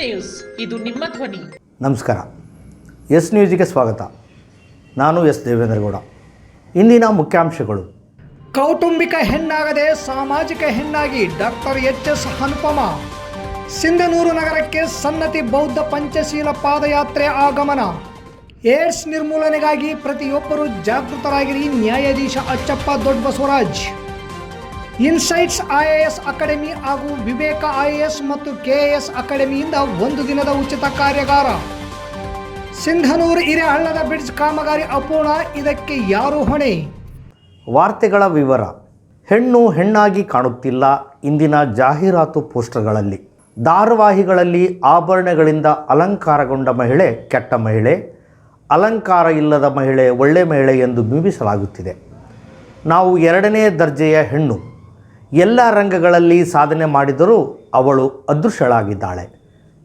News. ಇದು ನಿಮ್ಮ ಧ್ವನಿ. ನಮಸ್ಕಾರ. ಎಸ್ ನ್ಯೂಸಿಗೆ ಸ್ವಾಗತ. ನಾನು ಎಸ್ ದೇವೇಂದ್ರಗೌಡ. ಇಂದಿನ ಮುಖ್ಯಾಂಶಗಳು. ಕೌಟುಂಬಿಕ ಹೆಣ್ಣಾಗದೆ ಸಾಮಾಜಿಕ ಹೆಣ್ಣಾಗಿ doctor H S Anupama Sindhanur ನಗರಕ್ಕೆ ಸನ್ನತಿ ಬೌದ್ಧ ಪಂಚಶೀಲ ಪಾದಯಾತ್ರೆ ಆಗಮನ. ಏಡ್ಸ್ ನಿರ್ಮೂಲನೆಗಾಗಿ ಪ್ರತಿಯೊಬ್ಬರು ಜಾಗೃತರಾಗಿರಿ ನ್ಯಾಯಾಧೀಶ ಅಚ್ಚಪ್ಪ ದೊಡ್ಡ ಬಸವರಾಜ್ ಇನ್ಸೈಟ್ಸ್ ಐಎಎಸ್ ಅಕಾಡೆಮಿ ಹಾಗೂ ವಿವೇಕ ಐಎಎಸ್ ಮತ್ತು ಕೆಎಎಸ್ ಅಕಾಡೆಮಿಯಿಂದ ಒಂದು ದಿನದ ಉಚಿತ ಕಾರ್ಯಾಗಾರ. ಸಿಂಧನೂರು ಹಿರೇಹಳ್ಳದ ಬ್ರಿಡ್ಜ್ ಕಾಮಗಾರಿ ಅಪೂರ್ಣ, ಇದಕ್ಕೆ ಯಾರು ಹೊಣೆ? ವಾರ್ತೆಗಳ ವಿವರ. ಹೆಣ್ಣು ಹೆಣ್ಣಾಗಿ ಕಾಣುತ್ತಿಲ್ಲ ಇಂದಿನ ಜಾಹೀರಾತು ಪೋಸ್ಟರ್ಗಳಲ್ಲಿ. ಧಾರಾವಾಹಿಗಳಲ್ಲಿ ಆಭರಣಗಳಿಂದ ಅಲಂಕಾರಗೊಂಡ ಮಹಿಳೆ ಕೆಟ್ಟ ಮಹಿಳೆ, ಅಲಂಕಾರ ಇಲ್ಲದ ಮಹಿಳೆ ಒಳ್ಳೆ ಮಹಿಳೆ ಎಂದು ಬಿಂಬಿಸಲಾಗುತ್ತಿದೆ. ನಾವು ಎರಡನೇ ದರ್ಜೆಯ ಹೆಣ್ಣು. ಎಲ್ಲ ರಂಗಗಳಲ್ಲಿ ಸಾಧನೆ ಮಾಡಿದರೂ ಅವಳು ಅದೃಶ್ಯಳಾಗಿದ್ದಾಳೆ.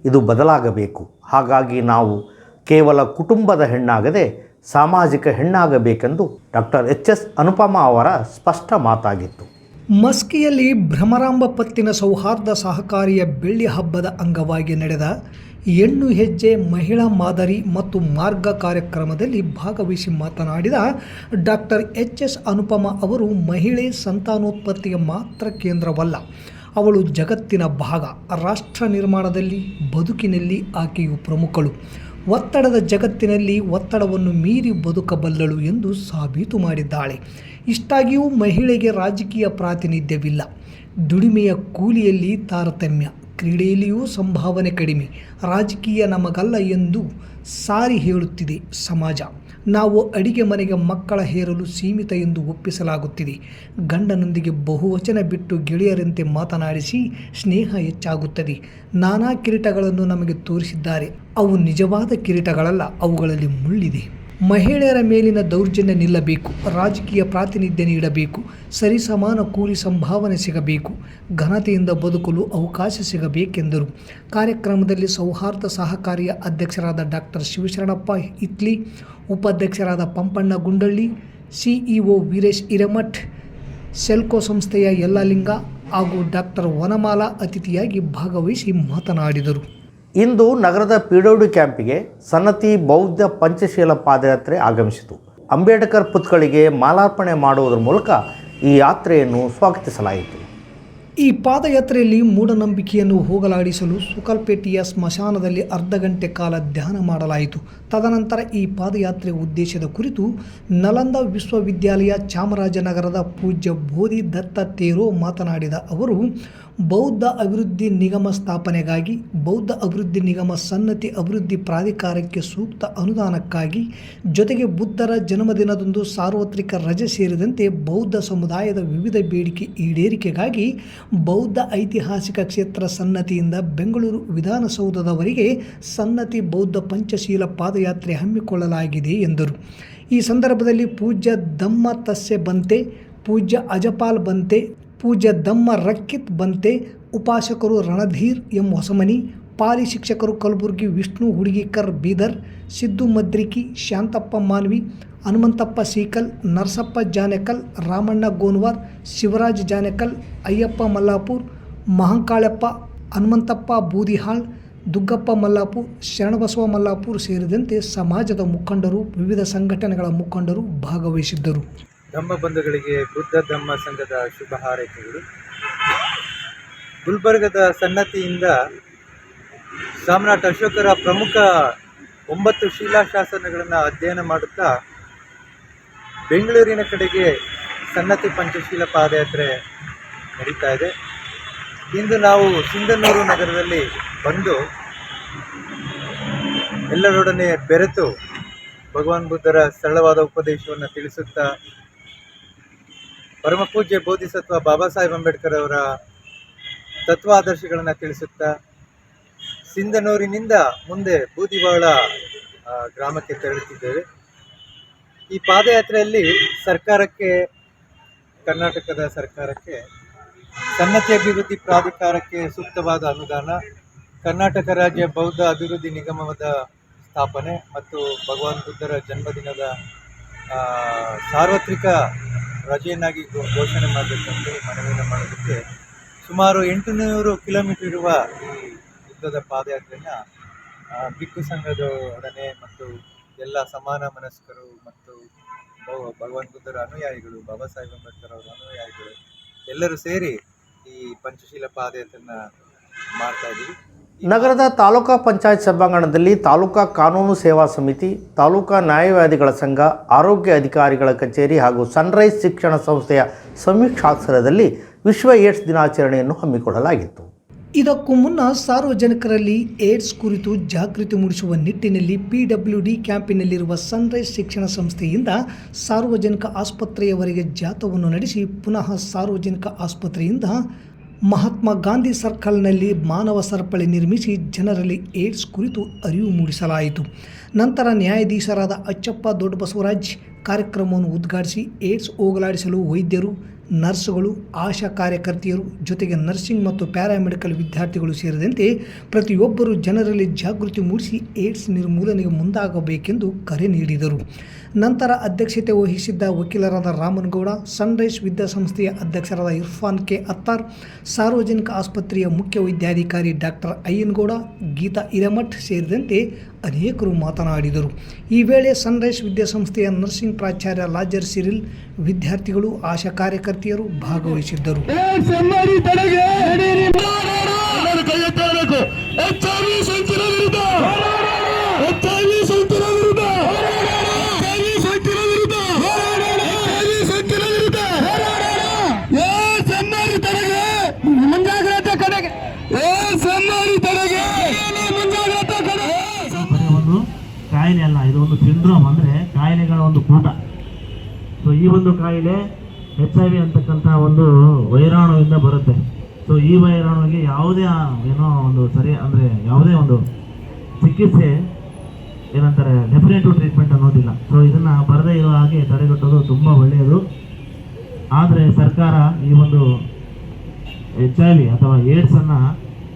ಇದು ಬದಲಾಗಬೇಕು. ಹಾಗಾಗಿ ನಾವು ಕೇವಲ ಕುಟುಂಬದ ಹೆಣ್ಣಾಗದೆ ಸಾಮಾಜಿಕ ಹೆಣ್ಣಾಗಬೇಕೆಂದು ಡಾಕ್ಟರ್ ಎಚ್ ಎಸ್ ಅನುಪಮಾ ಅವರ ಸ್ಪಷ್ಟ ಮಾತಾಗಿತ್ತು. ಮಸ್ಕಿಯಲ್ಲಿ ಭ್ರಮರಾಂಬ ಪತ್ತಿನ ಸೌಹಾರ್ದ ಸಹಕಾರಿಯ ಬೆಳ್ಳಿ ಹಬ್ಬದ ಅಂಗವಾಗಿ ನಡೆದ ಹೆಣ್ಣು ಹೆಜ್ಜೆ, ಮಹಿಳಾ ಮಾದರಿ ಮತ್ತು ಮಾರ್ಗ ಕಾರ್ಯಕ್ರಮದಲ್ಲಿ ಭಾಗವಹಿಸಿ ಮಾತನಾಡಿದ ಡಾಕ್ಟರ್ ಎಚ್ ಎಸ್ ಅನುಪಮ ಅವರು, ಮಹಿಳೆ ಸಂತಾನೋತ್ಪತ್ತಿಗೆ ಮಾತ್ರ ಕೇಂದ್ರವಲ್ಲ, ಅವಳು ಜಗತ್ತಿನ ಭಾಗ, ರಾಷ್ಟ್ರ ನಿರ್ಮಾಣದಲ್ಲಿ, ಬದುಕಿನಲ್ಲಿ ಆಕೆಯು ಪ್ರಮುಖಳು. ಒತ್ತಡದ ಜಗತ್ತಿನಲ್ಲಿ ಒತ್ತಡವನ್ನು ಮೀರಿ ಬದುಕಬಲ್ಲಳು ಎಂದು ಸಾಬೀತು ಮಾಡಿದ್ದಾಳೆ. ಇಷ್ಟಾಗಿಯೂ ಮಹಿಳೆಗೆ ರಾಜಕೀಯ ಪ್ರಾತಿನಿಧ್ಯವಿಲ್ಲ. ದುಡಿಮೆಯ ಕೂಲಿಯಲ್ಲಿ ತಾರತಮ್ಯ. ಕ್ರೀಡೆಯಲ್ಲಿಯೂ ಸಂಭಾವನೆ ಕಡಿಮೆ. ರಾಜಕೀಯ ನಮಗಲ್ಲ ಎಂದು ಸಾರಿ ಹೇಳುತ್ತಿದೆ ಸಮಾಜ. ನಾವು ಅಡಿಗೆ ಮನೆಗೆ ಮಕ್ಕಳ ಹೇರಲು ಸೀಮಿತ ಎಂದು ಒಪ್ಪಿಸಲಾಗುತ್ತಿದೆ. ಗಂಡನೊಂದಿಗೆ ಬಹುವಚನ ಬಿಟ್ಟು ಗೆಳೆಯರಂತೆ ಮಾತನಾಡಿಸಿ ಸ್ನೇಹ ಹೆಚ್ಚಾಗುತ್ತದೆ. ನಾನಾ ಕಿರೀಟಗಳನ್ನು ನಮಗೆ ತೋರಿಸಿದ್ದಾರೆ. ಅವು ನಿಜವಾದ ಕಿರೀಟಗಳಲ್ಲ, ಅವುಗಳಲ್ಲಿ ಮುಳ್ಳಿದೆ. ಮಹಿಳೆಯರ ಮೇಲಿನ ದೌರ್ಜನ್ಯ ನಿಲ್ಲಬೇಕು, ರಾಜಕೀಯ ಪ್ರಾತಿನಿಧ್ಯ ನೀಡಬೇಕು, ಸರಿಸಮಾನ ಕೂಲಿ ಸಂಭಾವನೆ ಸಿಗಬೇಕು, ಘನತೆಯಿಂದ ಬದುಕಲು ಅವಕಾಶ ಸಿಗಬೇಕೆಂದರು. ಕಾರ್ಯಕ್ರಮದಲ್ಲಿ ಸೌಹಾರ್ದ ಸಹಕಾರಿಯ ಅಧ್ಯಕ್ಷರಾದ ಡಾಕ್ಟರ್ ಶಿವಶರಣಪ್ಪ ಇತ್ಲಿ ಉಪಾಧ್ಯಕ್ಷರಾದ ಪಂಪಣ್ಣ ಗುಂಡಳ್ಳಿ, ಸಿಇಒ ವೀರೇಶ್ ಇರಮಠ್ ಸೆಲ್ಕೋ ಸಂಸ್ಥೆಯ ಯಲ್ಲಾಲಿಂಗ ಹಾಗೂ ಡಾಕ್ಟರ್ ವನಮಾಲಾ ಅತಿಥಿಯಾಗಿ ಭಾಗವಹಿಸಿ ಮಾತನಾಡಿದರು. ಇಂದು ನಗರದ ಪಿಡೋಡು ಕ್ಯಾಂಪಿಗೆ ಸನ್ನತಿ ಬೌದ್ಧ ಪಂಚಶೀಲ ಪಾದಯಾತ್ರೆ ಆಗಮಿಸಿತು. ಅಂಬೇಡ್ಕರ್ ಪುತ್ಕಳಿಗೆ ಮಾಲಾರ್ಪಣೆ ಮಾಡುವುದರ ಮೂಲಕ ಈ ಯಾತ್ರೆಯನ್ನು ಸ್ವಾಗತಿಸಲಾಯಿತು. ಈ ಪಾದಯಾತ್ರೆಯಲ್ಲಿ ಮೂಢನಂಬಿಕೆಯನ್ನು ಹೋಗಲಾಡಿಸಲು ಸುಕಲ್ಪೇಟೆಯ ಸ್ಮಶಾನದಲ್ಲಿ ಅರ್ಧ ಗಂಟೆ ಕಾಲ ಧ್ಯಾನ ಮಾಡಲಾಯಿತು. ತದನಂತರ ಈ ಪಾದಯಾತ್ರೆ ಉದ್ದೇಶದ ಕುರಿತು ನಲಂದ ವಿಶ್ವವಿದ್ಯಾಲಯ ಚಾಮರಾಜನಗರದ ಪೂಜ್ಯ ಬೋಧಿ ದತ್ತ ತೇರೋ ಮಾತನಾಡಿದ ಅವರು ಬೌದ್ಧ ಅಭಿವೃದ್ಧಿ ನಿಗಮ ಸ್ಥಾಪನೆಗಾಗಿ ಬೌದ್ಧ ಅಭಿವೃದ್ಧಿ ನಿಗಮ ಸನ್ನತಿ ಅಭಿವೃದ್ಧಿ ಪ್ರಾಧಿಕಾರಕ್ಕೆ ಸೂಕ್ತ ಅನುದಾನಕ್ಕಾಗಿ ಜೊತೆಗೆ ಬುದ್ಧರ ಜನ್ಮದಿನದಂದು ಸಾರ್ವತ್ರಿಕ ರಜೆ ಸೇರಿದಂತೆ ಬೌದ್ಧ ಸಮುದಾಯದ ವಿವಿಧ ಬೇಡಿಕೆ ಈಡೇರಿಕೆಗಾಗಿ ಬೌದ್ಧ ಐತಿಹಾಸಿಕ ಕ್ಷೇತ್ರ ಸನ್ನತಿಯಿಂದ ಬೆಂಗಳೂರು ವಿಧಾನಸೌಧದವರಿಗೆ ಸನ್ನತಿ ಬೌದ್ಧ ಪಂಚಶೀಲ ಪಾದಯಾತ್ರೆ ಹಮ್ಮಿಕೊಳ್ಳಲಾಗಿದೆ ಎಂದರು. ಈ ಸಂದರ್ಭದಲ್ಲಿ ಪೂಜ್ಯ ದಮ್ಮ ತಸ್ಸೆ ಬಂತೆ, ಪೂಜ್ಯ ಅಜಪಾಲ್ ಬಂತೆ ಪೂಜ್ಯ ದಮ್ಮ ರಕ್ಕಿತ್ ಬಂತೆ, ಉಪಾಸಕರು ರಣಧೀರ್ ಎಂ ಹೊಸಮನಿ, ಪಾಲಿ ಶಿಕ್ಷಕರು ಕಲಬುರಗಿ ವಿಷ್ಣು ಹುಡುಗಿಕರ್ ಬೀದರ್, ಸಿದ್ದು ಮದ್ರಿಕಿ, ಶಾಂತಪ್ಪ ಮಾನ್ವಿ, ಹನುಮಂತಪ್ಪ ಸೀಕಲ್, ನರಸಪ್ಪ ಜಾನೆಕಲ್, ರಾಮಣ್ಣ ಗೋನ್ವಾರ್, ಶಿವರಾಜ್ ಜಾನೆಕಲ್, ಅಯ್ಯಪ್ಪ ಮಲ್ಲಾಪುರ್, ಮಹಂಕಾಳಪ್ಪ, ಹನುಮಂತಪ್ಪ ಬೂದಿಹಾಳ್, ದುಗ್ಗಪ್ಪ ಮಲ್ಲಾಪುರ್, ಶರಣಬಸವ ಮಲ್ಲಾಪುರ್ ಸೇರಿದಂತೆ ಸಮಾಜದ ಮುಖಂಡರು, ವಿವಿಧ ಸಂಘಟನೆಗಳ ಮುಖಂಡರು ಭಾಗವಹಿಸಿದ್ದರು. ಧಮ್ಮ ಬಂಧುಗಳಿಗೆ ಬುದ್ಧ ಧಮ್ಮ ಸಂಘದ ಶುಭ ಹಾರೈಕೆಗಳು. ಗುಲ್ಬರ್ಗದ ಸನ್ನತಿಯಿಂದ ಸಾಮ್ರಾಟ್ ಅಶೋಕರ ಪ್ರಮುಖ ಒಂಬತ್ತು ಶಿಲಾಶಾಸನಗಳನ್ನು ಅಧ್ಯಯನ ಮಾಡುತ್ತಾ ಬೆಂಗಳೂರಿನ ಕಡೆಗೆ ಸನ್ನತಿ ಪಂಚಶೀಲ ಪಾದಯಾತ್ರೆ ನಡೀತಾ ಇದೆ. ಇಂದು ನಾವು ಸಿಂಧನೂರು ನಗರದಲ್ಲಿ ಬಂದು ಎಲ್ಲರೊಡನೆ ಬೆರೆತು ಭಗವಾನ್ ಬುದ್ಧರ ಸರಳವಾದ ಉಪದೇಶವನ್ನು ತಿಳಿಸುತ್ತಾ ಪರಮ ಪೂಜ್ಯ ಬೋಧಿಸತ್ವ ಬಾಬಾ ಸಾಹೇಬ್ ಅಂಬೇಡ್ಕರ್ ಅವರ ತತ್ವಾದರ್ಶಗಳನ್ನು ತಿಳಿಸುತ್ತಾ ಸಿಂಧನೂರಿನಿಂದ ಮುಂದೆ ಬೂದಿವಾಳ ಗ್ರಾಮಕ್ಕೆ ತೆರಳುತ್ತಿದ್ದೇವೆ. ಈ ಪಾದಯಾತ್ರೆಯಲ್ಲಿ ಸರ್ಕಾರಕ್ಕೆ, ಕರ್ನಾಟಕದ ಸರ್ಕಾರಕ್ಕೆ ಸನ್ನತಿ ಅಭಿವೃದ್ಧಿ ಪ್ರಾಧಿಕಾರಕ್ಕೆ ಸೂಕ್ತವಾದ ಅನುದಾನ, ಕರ್ನಾಟಕ ರಾಜ್ಯ ಬೌದ್ಧ ಅಭಿವೃದ್ಧಿ ನಿಗಮದ ಸ್ಥಾಪನೆ ಮತ್ತು ಭಗವಾನ್ ಬುದ್ಧರ ಜನ್ಮದಿನದ ಸಾರ್ವತ್ರಿಕ ರಜೆಯನ್ನಾಗಿ ಘೋಷಣೆ ಮಾಡಬೇಕಂತ ಮನವಿಯನ್ನು ಮಾಡೋದಕ್ಕೆ ಸುಮಾರು ಎಂಟುನೂರು ಕಿಲೋಮೀಟರ್ ಇರುವ ಈ ಯುದ್ಧದ ಪಾದಯಾತ್ರೆಯನ್ನು ಬಿಕ್ಕು ಸಂಘದೊಡನೆ ಮತ್ತು ಎಲ್ಲ ಸಮಾನ ಮನಸ್ಕರು ಮತ್ತು ಭಗವಂತ ಭಗವಾನ್ ಬುದ್ಧರ ಅನುಯಾಯಿಗಳು, ಬಾಬಾ ಸಾಹೇಬ್ ಅಂಬೇಡ್ಕರ್ ಅವರ ಅನುಯಾಯಿಗಳು ಎಲ್ಲರೂ ಸೇರಿ ಈ ಪಂಚಶೀಲ ಪಾದಯಾತ್ರೆಯನ್ನು ಮಾಡ್ತಾ ಇದ್ದೀವಿ. ನಗರದ ತಾಲೂಕಾ ಪಂಚಾಯತ್ ಸಭಾಂಗಣದಲ್ಲಿ ತಾಲೂಕಾ ಕಾನೂನು ಸೇವಾ ಸಮಿತಿ, ತಾಲೂಕಾ ನ್ಯಾಯವಾದಿಗಳ ಸಂಘ, ಆರೋಗ್ಯ ಅಧಿಕಾರಿಗಳ ಕಚೇರಿ ಹಾಗೂ ಸನ್ರೈಸ್ ಶಿಕ್ಷಣ ಸಂಸ್ಥೆಯ ಸಮೀಕ್ಷಾಕ್ಷರದಲ್ಲಿ ವಿಶ್ವ ಏಡ್ಸ್ ದಿನಾಚರಣೆಯನ್ನು ಹಮ್ಮಿಕೊಳ್ಳಲಾಗಿತ್ತು. ಇದಕ್ಕೂ ಮುನ್ನ ಸಾರ್ವಜನಿಕರಲ್ಲಿ ಏಡ್ಸ್ ಕುರಿತು ಜಾಗೃತಿ ಮೂಡಿಸುವ ನಿಟ್ಟಿನಲ್ಲಿ ಪಿಡಬ್ಲ್ಯೂಡಿ ಕ್ಯಾಂಪಿನಲ್ಲಿರುವ ಸನ್ರೈಸ್ ಶಿಕ್ಷಣ ಸಂಸ್ಥೆಯಿಂದ ಸಾರ್ವಜನಿಕ ಆಸ್ಪತ್ರೆಯವರೆಗೆ ಜಾಥವನ್ನು ನಡೆಸಿ ಪುನಃ ಸಾರ್ವಜನಿಕ ಆಸ್ಪತ್ರೆಯಿಂದ ಮಹಾತ್ಮ ಗಾಂಧಿ ಸರ್ಕಲ್ನಲ್ಲಿ ಮಾನವ ಸರಪಳಿ ನಿರ್ಮಿಸಿ ಜನರಲ್ಲಿ ಏಡ್ಸ್ ಕುರಿತು ಅರಿವು ಮೂಡಿಸಲಾಯಿತು. ನಂತರ ನ್ಯಾಯಾಧೀಶರಾದ ಅಚ್ಚಪ್ಪ ದೊಡ್ಡಬಸವರಾಜ್ ಕಾರ್ಯಕ್ರಮವನ್ನು ಉದ್ಘಾಟಿಸಿ ಏಡ್ಸ್ ಹೋಗಲಾಡಿಸಲು ವೈದ್ಯರು ನರ್ಸ್ಗಳು, ಆಶಾ ಕಾರ್ಯಕರ್ತೆಯರು ಜೊತೆಗೆ ನರ್ಸಿಂಗ್ ಮತ್ತು ಪ್ಯಾರಾಮೆಡಿಕಲ್ ವಿದ್ಯಾರ್ಥಿಗಳು ಸೇರಿದಂತೆ ಪ್ರತಿಯೊಬ್ಬರು ಜನರಲ್ಲಿ ಜಾಗೃತಿ ಮೂಡಿಸಿ ಏಡ್ಸ್ ನಿರ್ಮೂಲನೆಗೆ ಮುಂದಾಗಬೇಕೆಂದು ಕರೆ ನೀಡಿದರು. ನಂತರ ಅಧ್ಯಕ್ಷತೆ ವಹಿಸಿದ್ದ ವಕೀಲರಾದ ರಾಮನ್ಗೌಡ ಸನ್ರೈಸ್ ವಿದ್ಯಾಸಂಸ್ಥೆಯ ಅಧ್ಯಕ್ಷರಾದ ಇರ್ಫಾನ್ ಕೆ. ಅತ್ತಾರ್, ಸಾರ್ವಜನಿಕ ಆಸ್ಪತ್ರೆಯ ಮುಖ್ಯ ವೈದ್ಯಾಧಿಕಾರಿ ಡಾಕ್ಟರ್ ಅಯ್ಯನ್ಗೌಡ ಗೀತಾ ಇರಮಠ್ ಸೇರಿದಂತೆ ಅನೇಕರು ಮಾತನಾಡಿದರು. ಈ ವೇಳೆ ಸನ್ರೈಸ್ ವಿದ್ಯಾಸಂಸ್ಥೆಯ ನರ್ಸಿಂಗ್ ಪ್ರಾಚಾರ್ಯ ಲಾಜರ್ ಸಿರಿಲ್, ವಿದ್ಯಾರ್ಥಿಗಳು, ಆಶಾ ಕಾರ್ಯಕರ್ತೆಯರು ಭಾಗವಹಿಸಿದ್ದರು. ಕಾಯಿಲೆ ಅಲ್ಲ ಇದು ಒಂದು ಸಿಂಡ್ರೋಮ್ ಅಂದರೆ ಕಾಯಿಲೆಗಳ ಒಂದು ಕೂಟ. ಸೊ ಈ ಒಂದು ಕಾಯಿಲೆ ಎಚ್ ಐ ವಿ ಅಂತಕ್ಕಂಥ ಒಂದು ವೈರಾಣುವಿಂದ ಬರುತ್ತೆ. ಸೊ ಈ ವೈರಾಣುವಿಗೆ ಯಾವುದೇ, ಏನೋ ಒಂದು ಸರಿ, ಅಂದರೆ ಯಾವುದೇ ಒಂದು ಚಿಕಿತ್ಸೆ, ಏನಂತಾರೆ ಡೆಫಿನೆಟಿವ್ ಟ್ರೀಟ್ಮೆಂಟ್ ಅನ್ನೋದಿಲ್ಲ. ಸೊ ಇದನ್ನು ಬರದೇ ಇರೋ ಹಾಗೆ ತಡೆಗಟ್ಟೋದು ತುಂಬ ಒಳ್ಳೆಯದು. ಆದರೆ ಸರ್ಕಾರ ಈ ಒಂದು ಎಚ್ ಐ ವಿ ಅಥವಾ ಏಡ್ಸನ್ನು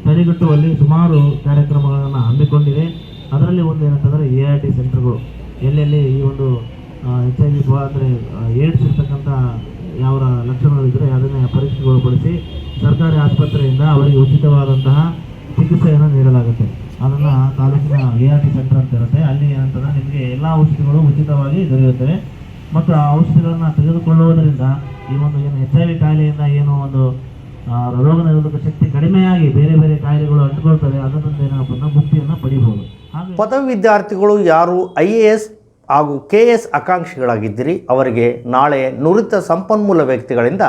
ತಡೆಗಟ್ಟುವಲ್ಲಿ ಸುಮಾರು ಕಾರ್ಯಕ್ರಮಗಳನ್ನು ಹಮ್ಮಿಕೊಂಡಿದೆ. ಅದರಲ್ಲಿ ಒಂದು ಏನಂತಂದರೆ ಎ ಆರ್ ಟಿ ಸೆಂಟರ್ಗಳು ಎಲ್ಲೆಲ್ಲಿ ಈ ಒಂದು ಎಚ್ ಐ ವಿ ಅಂದರೆ ಏಡ್ಸ್ ಇರ್ತಕ್ಕಂಥ ಯಾವ ಲಕ್ಷಣಗಳಿದ್ದರೆ ಅದನ್ನು ಪರೀಕ್ಷೆಗೊಳಪಡಿಸಿ ಸರ್ಕಾರಿ ಆಸ್ಪತ್ರೆಯಿಂದ ಅವರಿಗೆ ಉಚಿತವಾದಂತಹ ಚಿಕಿತ್ಸೆಯನ್ನು ನೀಡಲಾಗುತ್ತೆ. ಅದನ್ನು ತಾಲೂಕಿನ ಎ ಆರ್ ಟಿ ಸೆಂಟರ್ ಅಂತ ಇರುತ್ತೆ. ಅಲ್ಲಿ ಏನಂತಂದ್ರೆ ನಿಮಗೆ ಎಲ್ಲ ಔಷಧಿಗಳು ಉಚಿತವಾಗಿ ದೊರೆಯುತ್ತವೆ. ಮತ್ತು ಆ ಔಷಧಿಗಳನ್ನು ತೆಗೆದುಕೊಳ್ಳುವುದರಿಂದ ಈ ಒಂದು ಏನು ಎಚ್ ಐ ವಿ ಕಾಯಿಲೆಯಿಂದ ಏನು ಒಂದು ರೋಗ ನಿರೋಧಕ ಶಕ್ತಿ ಕಡಿಮೆಯಾಗಿ ಬೇರೆ ಬೇರೆ ಕಾಯಿಲೆಗಳು ಅಂಟಿಕೊಳ್ತವೆ ಅದರಿಂದ ಏನಪ್ಪ ಮುಕ್ತಿಯನ್ನು ಪಡಿಬಹುದು. ಪದವಿ ವಿದ್ಯಾರ್ಥಿಗಳು ಯಾರು? ಐ ಎ ಎಸ್ ಹಾಗೂ ಕೆ ಎಸ್ ಆಕಾಂಕ್ಷಿಗಳಾಗಿದ್ದಿರಿ. ಅವರಿಗೆ ನಾಳೆ ನುರಿತ ಸಂಪನ್ಮೂಲ ವ್ಯಕ್ತಿಗಳಿಂದ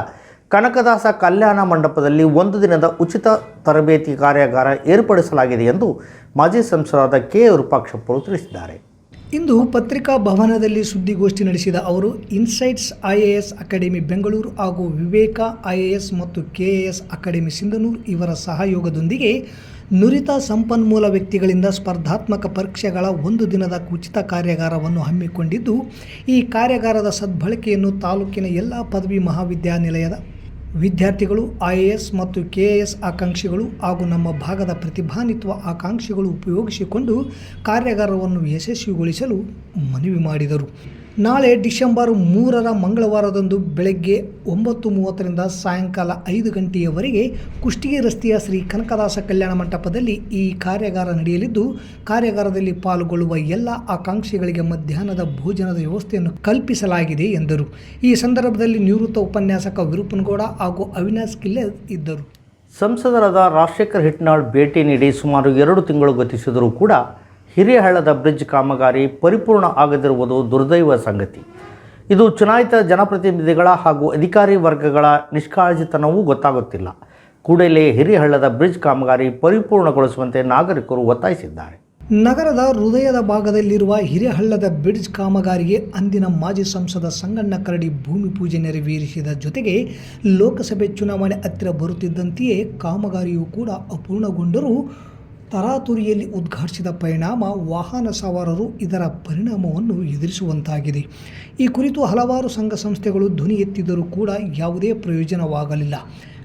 ಕನಕದಾಸ ಕಲ್ಯಾಣ ಮಂಟಪದಲ್ಲಿ ಒಂದು ದಿನದ ಉಚಿತ ತರಬೇತಿ ಕಾರ್ಯಾಗಾರ ಏರ್ಪಡಿಸಲಾಗಿದೆ ಎಂದು ಮಾಜಿ ಸಂಸದರಾದ ಕೆ ವಿರೂಪಾಕ್ಷಪ್ಪರು ತಿಳಿಸಿದ್ದಾರೆ. ಇಂದು ಪತ್ರಿಕಾ ಭವನದಲ್ಲಿ ಸುದ್ದಿಗೋಷ್ಠಿ ನಡೆಸಿದ ಅವರು, ಇನ್ಸೈಟ್ಸ್ ಐಎಎಸ್ ಅಕಾಡೆಮಿ ಬೆಂಗಳೂರು ಹಾಗೂ ವಿವೇಕ ಎಸ್ ಮತ್ತು ಕೆಎಎಸ್ ಅಕಾಡೆಮಿ ಸಿಂಧನೂರು ಇವರ ಸಹಯೋಗದೊಂದಿಗೆ ನುರಿತ ಸಂಪನ್ಮೂಲ ವ್ಯಕ್ತಿಗಳಿಂದ ಸ್ಪರ್ಧಾತ್ಮಕ ಪರೀಕ್ಷೆಗಳ ಒಂದು ದಿನದ ಉಚಿತ ಕಾರ್ಯಾಗಾರವನ್ನು ಹಮ್ಮಿಕೊಂಡಿದ್ದು, ಈ ಕಾರ್ಯಾಗಾರದ ಸದ್ಬಳಕೆಯನ್ನು ತಾಲೂಕಿನ ಎಲ್ಲ ಪದವಿ ಮಹಾವಿದ್ಯಾನಿಲಯದ ವಿದ್ಯಾರ್ಥಿಗಳು, ಐ ಎಸ್ ಮತ್ತು ಕೆ ಎಸ್ ಆಕಾಂಕ್ಷಿಗಳು ಹಾಗೂ ನಮ್ಮ ಭಾಗದ ಪ್ರತಿಭಾನ್ವಿತ್ವ ಆಕಾಂಕ್ಷಿಗಳು ಉಪಯೋಗಿಸಿಕೊಂಡು ಕಾರ್ಯಾಗಾರವನ್ನು ಯಶಸ್ವಿಗೊಳಿಸಲು ಮನವಿ ಮಾಡಿದರು. ನಾಳೆ ಡಿಸೆಂಬರ್ ಮೂರರ ಮಂಗಳವಾರದಂದು ಬೆಳಗ್ಗೆ ಒಂಬತ್ತು ಮೂವತ್ತರಿಂದ ಸಾಯಂಕಾಲ ಐದು ಗಂಟೆಯವರೆಗೆ ಕುಷ್ಟಗಿ ರಸ್ತೆಯ ಶ್ರೀ ಕನಕದಾಸ ಕಲ್ಯಾಣ ಮಂಟಪದಲ್ಲಿ ಈ ಕಾರ್ಯಾಗಾರ ನಡೆಯಲಿದ್ದು, ಕಾರ್ಯಾಗಾರದಲ್ಲಿ ಪಾಲ್ಗೊಳ್ಳುವ ಎಲ್ಲ ಆಕಾಂಕ್ಷಿಗಳಿಗೆ ಮಧ್ಯಾಹ್ನದ ಭೋಜನದ ವ್ಯವಸ್ಥೆಯನ್ನು ಕಲ್ಪಿಸಲಾಗಿದೆ ಎಂದರು. ಈ ಸಂದರ್ಭದಲ್ಲಿ ನಿವೃತ್ತ ಉಪನ್ಯಾಸಕ ವಿರೂಪನಗೌಡ ಹಾಗೂ ಅವಿನಾಶ್ ಕಿಲ್ಲೆ ಇದ್ದರು. ಸಂಸದರಾದ ರಾಜಶೇಖರ್ ಹಿಟ್ನಾಳ್ ಭೇಟಿ ನೀಡಿ ಸುಮಾರು ಎರಡು ತಿಂಗಳು ಗತಿಸಿದರೂ ಕೂಡ ಹಿರೇಹಳ್ಳದ ಬ್ರಿಡ್ಜ್ ಕಾಮಗಾರಿ ಪರಿಪೂರ್ಣ ಆಗದಿರುವುದು ದುರ್ದೈವ ಸಂಗತಿ. ಇದು ಚುನಾಯಿತ ಜನಪ್ರತಿನಿಧಿಗಳ ಹಾಗೂ ಅಧಿಕಾರಿ ವರ್ಗಗಳ ನಿಷ್ಕಾಳಜಿತನವೂ ಗೊತ್ತಾಗುತ್ತಿಲ್ಲ. ಕೂಡಲೇ ಹಿರಿಯಹಳ್ಳದ ಬ್ರಿಡ್ಜ್ ಕಾಮಗಾರಿ ಪರಿಪೂರ್ಣಗೊಳಿಸುವಂತೆ ನಾಗರಿಕರು ಒತ್ತಾಯಿಸಿದ್ದಾರೆ. ನಗರದ ಹೃದಯದ ಭಾಗದಲ್ಲಿರುವ ಹಿರೇಹಳ್ಳದ ಬ್ರಿಡ್ಜ್ ಕಾಮಗಾರಿಗೆ ಅಂದಿನ ಮಾಜಿ ಸಂಸದ ಸಂಗಣ್ಣ ಕರಡಿ ಭೂಮಿ ಪೂಜೆ ನೆರವೇರಿಸಿದ ಜೊತೆಗೆ ಲೋಕಸಭೆ ಚುನಾವಣೆ ಹತ್ತಿರ ಬರುತ್ತಿದ್ದಂತೆಯೇ ಕಾಮಗಾರಿಯು ಕೂಡ ಅಪೂರ್ಣಗೊಂಡರೂ ತರಾತುರಿಯಲ್ಲಿ ಉದ್ಘಾಟಿಸಿದ ಪರಿಣಾಮ ವಾಹನ ಸವಾರರು ಇದರ ಪರಿಣಾಮವನ್ನು ಎದುರಿಸುವಂತಾಗಿದೆ. ಈ ಕುರಿತು ಹಲವಾರು ಸಂಘ ಸಂಸ್ಥೆಗಳು ಧ್ವನಿ ಎತ್ತಿದರೂ ಕೂಡ ಯಾವುದೇ ಪ್ರಯೋಜನವಾಗಲಿಲ್ಲ.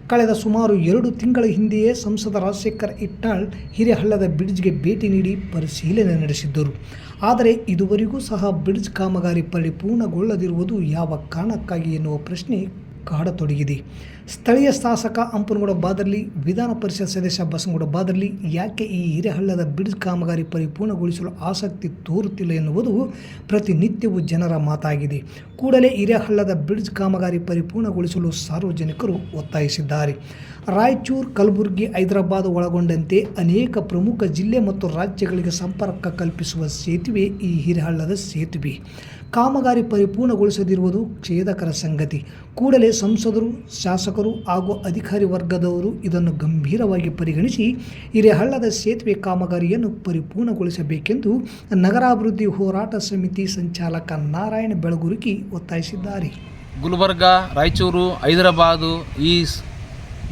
ಕಳೆದ ಸುಮಾರು ಎರಡು ತಿಂಗಳ ಹಿಂದೆಯೇ ಸಂಸದ ರಾಜಶೇಖರ್ ಇಟ್ನಾಳ್ ಹಿರೇಹಳ್ಳದ ಬ್ರಿಡ್ಜ್ಗೆ ಭೇಟಿ ನೀಡಿ ಪರಿಶೀಲನೆ ನಡೆಸಿದ್ದರು. ಆದರೆ ಇದುವರೆಗೂ ಸಹ ಬ್ರಿಡ್ಜ್ ಕಾಮಗಾರಿ ಪರಿಪೂರ್ಣಗೊಳ್ಳದಿರುವುದು ಯಾವ ಕಾರಣಕ್ಕಾಗಿ ಎನ್ನುವ ಪ್ರಶ್ನೆ ಕಾಡತೊಡಗಿದೆ. ಸ್ಥಳೀಯ ಶಾಸಕ ಅಂಪನಗೌಡ ಬಾದರ್ಲಿ, ವಿಧಾನ ಪರಿಷತ್ ಸದಸ್ಯ ಬಸನಗೌಡ ಬಾದರ್ಲಿ, ಯಾಕೆ ಈ ಹಿರೇಹಳ್ಳದ ಬ್ರಿಡ್ಜ್ ಕಾಮಗಾರಿ ಪರಿಪೂರ್ಣಗೊಳಿಸಲು ಆಸಕ್ತಿ ತೋರುತ್ತಿಲ್ಲ ಎನ್ನುವುದು ಪ್ರತಿನಿತ್ಯವೂ ಜನರ ಮಾತಾಗಿದೆ. ಕೂಡಲೇ ಹಿರೇಹಳ್ಳದ ಬ್ರಿಡ್ಜ್ ಕಾಮಗಾರಿ ಪರಿಪೂರ್ಣಗೊಳಿಸಲು ಸಾರ್ವಜನಿಕರು ಒತ್ತಾಯಿಸಿದ್ದಾರೆ. ರಾಯಚೂರು, ಕಲಬುರಗಿ, ಹೈದರಾಬಾದ್ ಒಳಗೊಂಡಂತೆ ಅನೇಕ ಪ್ರಮುಖ ಜಿಲ್ಲೆ ಮತ್ತು ರಾಜ್ಯಗಳಿಗೆ ಸಂಪರ್ಕ ಕಲ್ಪಿಸುವ ಸೇತುವೆ ಈ ಹಿರೇಹಳ್ಳದ ಸೇತುವೆ. ಕಾಮಗಾರಿ ಪರಿಪೂರ್ಣಗೊಳಿಸದಿರುವುದು ಖೇದಕರ ಸಂಗತಿ. ಕೂಡಲೇ ಸಂಸದರು, ಶಾಸಕರು ಹಾಗೂ ಅಧಿಕಾರಿ ವರ್ಗದವರು ಇದನ್ನು ಗಂಭೀರವಾಗಿ ಪರಿಗಣಿಸಿ ಹಿರೇಹಳ್ಳದ ಸೇತುವೆ ಕಾಮಗಾರಿಯನ್ನು ಪರಿಪೂರ್ಣಗೊಳಿಸಬೇಕೆಂದು ನಗರಾಭಿವೃದ್ಧಿ ಹೋರಾಟ ಸಮಿತಿ ಸಂಚಾಲಕ ನಾರಾಯಣ ಬೆಳಗುರುಕಿ ಒತ್ತಾಯಿಸಿದ್ದಾರೆ. ಗುಲ್ಬರ್ಗ, ರಾಯಚೂರು, ಹೈದರಾಬಾದು ಈ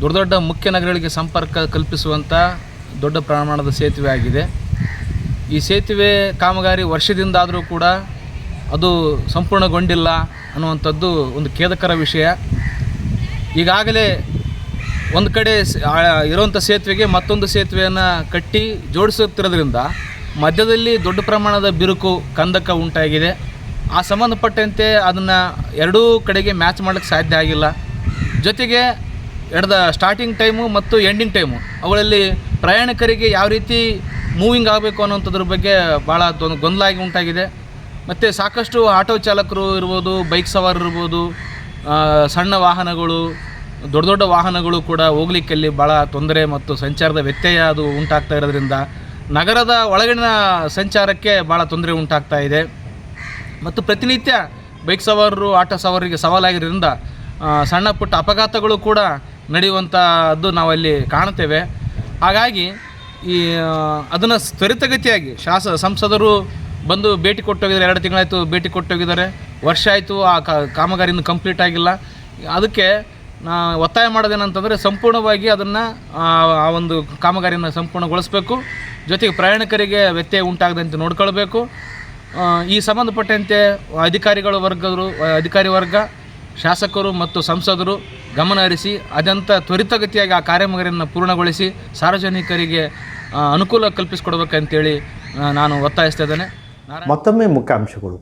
ದೊಡ್ಡ ದೊಡ್ಡ ಮುಖ್ಯ ನಗರಗಳಿಗೆ ಸಂಪರ್ಕ ಕಲ್ಪಿಸುವಂಥ ದೊಡ್ಡ ಪ್ರಮಾಣದ ಸೇತುವೆ ಆಗಿದೆ. ಈ ಸೇತುವೆ ಕಾಮಗಾರಿ ವರ್ಷದಿಂದಾದರೂ ಕೂಡ ಅದು ಸಂಪೂರ್ಣಗೊಂಡಿಲ್ಲ ಅನ್ನುವಂಥದ್ದು ಒಂದು ಖೇದಕರ ವಿಷಯ. ಈಗಾಗಲೇ ಒಂದು ಕಡೆ ಇರುವಂಥ ಸೇತುವೆಗೆ ಮತ್ತೊಂದು ಸೇತುವೆಯನ್ನು ಕಟ್ಟಿ ಜೋಡಿಸುತ್ತಿರೋದ್ರಿಂದ ಮಧ್ಯದಲ್ಲಿ ದೊಡ್ಡ ಪ್ರಮಾಣದ ಬಿರುಕು, ಕಂದಕ ಉಂಟಾಗಿದೆ. ಆ ಸಂಬಂಧಪಟ್ಟಂತೆ ಅದನ್ನು ಎರಡೂ ಕಡೆಗೆ ಮ್ಯಾಚ್ ಮಾಡೋಕ್ಕೆ ಸಾಧ್ಯ ಆಗಿಲ್ಲ. ಜೊತೆಗೆ ಎಡದ ಸ್ಟಾರ್ಟಿಂಗ್ ಟೈಮು ಮತ್ತು ಎಂಡಿಂಗ್ ಟೈಮು, ಅವುಗಳಲ್ಲಿ ಪ್ರಯಾಣಿಕರಿಗೆ ಯಾವ ರೀತಿ ಮೂವಿಂಗ್ ಆಗಬೇಕು ಅನ್ನೋಂಥದ್ರ ಬಗ್ಗೆ ಭಾಳ ಗೊಂದಲಾಗಿ ಉಂಟಾಗಿದೆ. ಮತ್ತು ಸಾಕಷ್ಟು ಆಟೋ ಚಾಲಕರು ಇರ್ಬೋದು, ಬೈಕ್ ಸವಾರರು ಇರ್ಬೋದು ಸಣ್ಣ ವಾಹನಗಳು, ದೊಡ್ಡ ದೊಡ್ಡ ವಾಹನಗಳು ಕೂಡ ಹೋಗ್ಲಿಕ್ಕೆ ಅಲ್ಲಿ ಭಾಳ ತೊಂದರೆ ಮತ್ತು ಸಂಚಾರದ ವ್ಯತ್ಯಯ ಅದು ಉಂಟಾಗ್ತಾ ಇರೋದ್ರಿಂದ ನಗರದ ಒಳಗಿನ ಸಂಚಾರಕ್ಕೆ ಭಾಳ ತೊಂದರೆ ಉಂಟಾಗ್ತಾ ಇದೆ. ಮತ್ತು ಪ್ರತಿನಿತ್ಯ ಬೈಕ್ ಸವಾರರು, ಆಟೋ ಸವಾರರಿಗೆ ಸವಾಲಾಗಿರೋದ್ರಿಂದ ಸಣ್ಣ ಪುಟ್ಟ ಅಪಘಾತಗಳು ಕೂಡ ನಡೆಯುವಂಥದ್ದು ನಾವಲ್ಲಿ ಕಾಣ್ತೇವೆ ಹಾಗಾಗಿ ಈ ಅದನ್ನು ತ್ವರಿತಗತಿಯಾಗಿ ಶಾಸ, ಸಂಸದರು ಬಂದು ಭೇಟಿ ಕೊಟ್ಟೋಗಿದ್ದಾರೆ. ಎರಡು ತಿಂಗಳಾಯಿತು ಭೇಟಿ ಕೊಟ್ಟೋಗಿದ್ದಾರೆ. ವರ್ಷ ಆಯಿತು, ಆ ಕಾಮಗಾರಿ ಇನ್ನೂ ಕಂಪ್ಲೀಟ್ ಆಗಿಲ್ಲ. ಅದಕ್ಕೆ ನಾ ಒತ್ತಾಯ ಮಾಡೋದೇನಂತಂದರೆ ಸಂಪೂರ್ಣವಾಗಿ ಅದನ್ನು, ಆ ಒಂದು ಕಾಮಗಾರಿಯನ್ನು ಸಂಪೂರ್ಣಗೊಳಿಸಬೇಕು. ಜೊತೆಗೆ ಪ್ರಯಾಣಿಕರಿಗೆ ವ್ಯತ್ಯಯ ಉಂಟಾಗದಂತೆ ನೋಡ್ಕೊಳ್ಬೇಕು. ಈ ಸಂಬಂಧಪಟ್ಟಂತೆ ಅಧಿಕಾರಿಗಳ ವರ್ಗದರು ಅಧಿಕಾರಿ ವರ್ಗ, ಶಾಸಕರು ಮತ್ತು ಸಂಸದರು ಗಮನ ಹರಿಸಿ ಅದಂತ ತ್ವರಿತಗತಿಯಾಗಿ ಆ ಕಾರ್ಯಮಗಾರಿಯನ್ನು ಪೂರ್ಣಗೊಳಿಸಿ ಸಾರ್ವಜನಿಕರಿಗೆ ಅನುಕೂಲ ಕಲ್ಪಿಸಿಕೊಡ್ಬೇಕಂತೇಳಿ ನಾನು ಒತ್ತಾಯಿಸ್ತಾ ಇದ್ದೇನೆ. ಮತ್ತೊಮ್ಮೆ ಮುಖ್ಯಾಂಶಗಳು.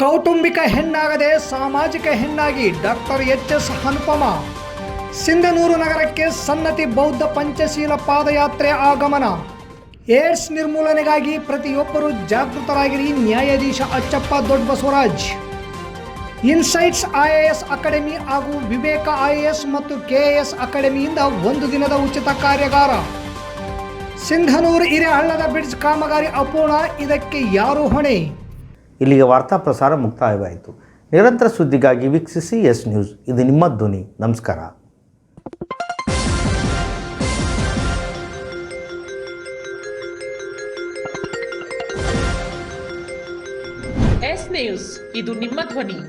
ಕೌಟುಂಬಿಕ ಹೆಣ್ಣಾಗದೆ ಸಾಮಾಜಿಕ ಹೆಣ್ಣಾಗಿ doctor H S Anupama Sindhanur ನಗರಕ್ಕೆ ಸನ್ನತಿ ಬೌದ್ಧ ಪಂಚಶೀಲ ಪಾದಯಾತ್ರೆ ಆಗಮನ. ಏಡ್ಸ್ ನಿರ್ಮೂಲನೆಗಾಗಿ ಪ್ರತಿಯೊಬ್ಬರು ಜಾಗೃತರಾಗಿರಿ ನ್ಯಾಯಾಧೀಶ ಅಚ್ಚಪ್ಪ ದೊಡ್ಡ ಬಸವರಾಜ್ ಇನ್ಸೈಟ್ಸ್ ಐಎಎಸ್ ಅಕಾಡೆಮಿ ಹಾಗೂ ವಿವೇಕ ಐಎಎಸ್ ಮತ್ತು ಕೆಎಎಸ್ ಅಕಾಡೆಮಿಯಿಂದ ಒಂದು ದಿನದ ಉಚಿತ ಕಾರ್ಯಾಗಾರ. ಸಿಂಧನೂರು ಹಿರೇಹಳ್ಳದ ಬ್ರಿಡ್ಜ್ ಕಾಮಗಾರಿ ಅಪೂರ್ಣ ಇದಕ್ಕೆ ಯಾರು ಹೊಣೆ? ಇಲ್ಲಿಗೆ ವಾರ್ತಾ ಪ್ರಸಾರ ಮುಕ್ತಾಯವಾಯಿತು. ನಿರಂತರ ಸುದ್ದಿಗಾಗಿ ವೀಕ್ಷಿಸಿ ಎಸ್ ನ್ಯೂಸ್. ಇದು ನಿಮ್ಮ ಧ್ವನಿ. ನಮಸ್ಕಾರ. S news. ಇದು ನಿಮ್ಮ ಧ್ವನಿ.